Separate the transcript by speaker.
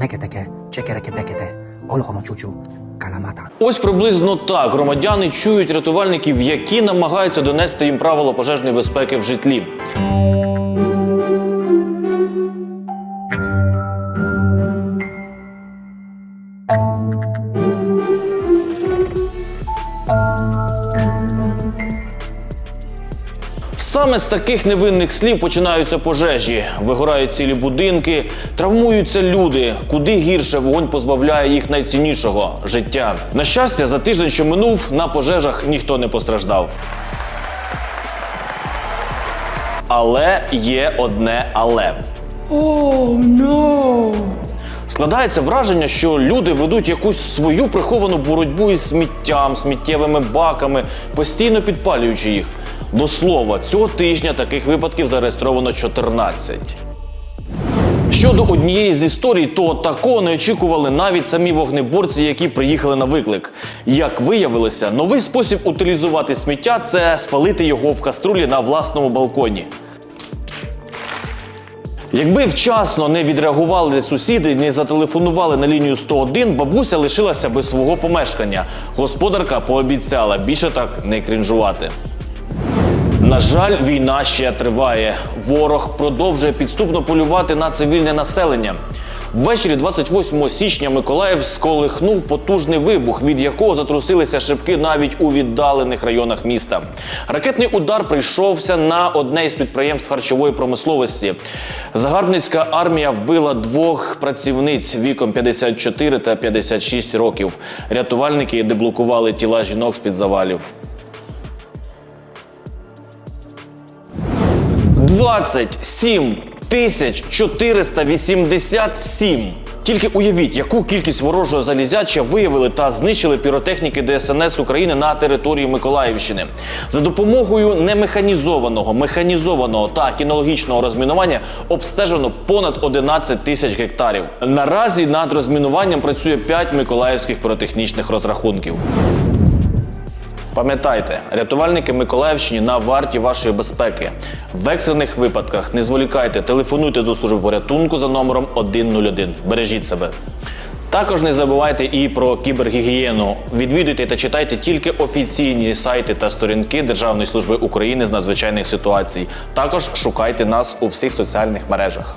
Speaker 1: Мекетеке, чекерекебекете, бекете, олохомо чучу, каламата.
Speaker 2: Ось приблизно так громадяни чують рятувальників, які намагаються донести їм правила пожежної безпеки в житлі. Саме з таких невинних слів починаються пожежі, вигорають цілі будинки, травмуються люди. Куди гірше вогонь позбавляє їх найціннішого життя. На щастя, за тиждень, що минув, на пожежах ніхто не постраждав. Але є одне але. Складається враження, що люди ведуть якусь свою приховану боротьбу із сміттям, сміттєвими баками, постійно підпалюючи їх. До слова, цього тижня таких випадків зареєстровано 14. Щодо однієї з історій, то такого не очікували навіть самі вогнеборці, які приїхали на виклик. Як виявилося, новий спосіб утилізувати сміття це спалити його в каструлі на власному балконі. Якби вчасно не відреагували сусіди, не зателефонували на лінію 101, бабуся лишилася без свого помешкання. Господарка пообіцяла більше так не крінжувати. На жаль, війна ще триває. Ворог продовжує підступно полювати на цивільне населення. Ввечері 28 січня Миколаїв сколихнув потужний вибух, від якого затрусилися шибки навіть у віддалених районах міста. Ракетний удар прийшовся на одне із підприємств харчової промисловості. Загарбницька армія вбила двох працівниць віком 54 та 56 років. Рятувальники деблокували тіла жінок з під завалів. 27 тисяч 487. Тільки уявіть, яку кількість ворожого залізяча виявили та знищили піротехніки ДСНС України на території Миколаївщини. За допомогою немеханізованого, механізованого та кінологічного розмінування обстежено понад 11 тисяч гектарів. Наразі над розмінуванням працює 5 миколаївських піротехнічних розрахунків. Пам'ятайте, рятувальники Миколаївщини на варті вашої безпеки. В екстрених випадках не зволікайте, телефонуйте до служби порятунку за номером 101. Бережіть себе. Також не забувайте і про кібергігієну. Відвідуйте та читайте тільки офіційні сайти та сторінки Державної служби України з надзвичайних ситуацій. Також шукайте нас у всіх соціальних мережах.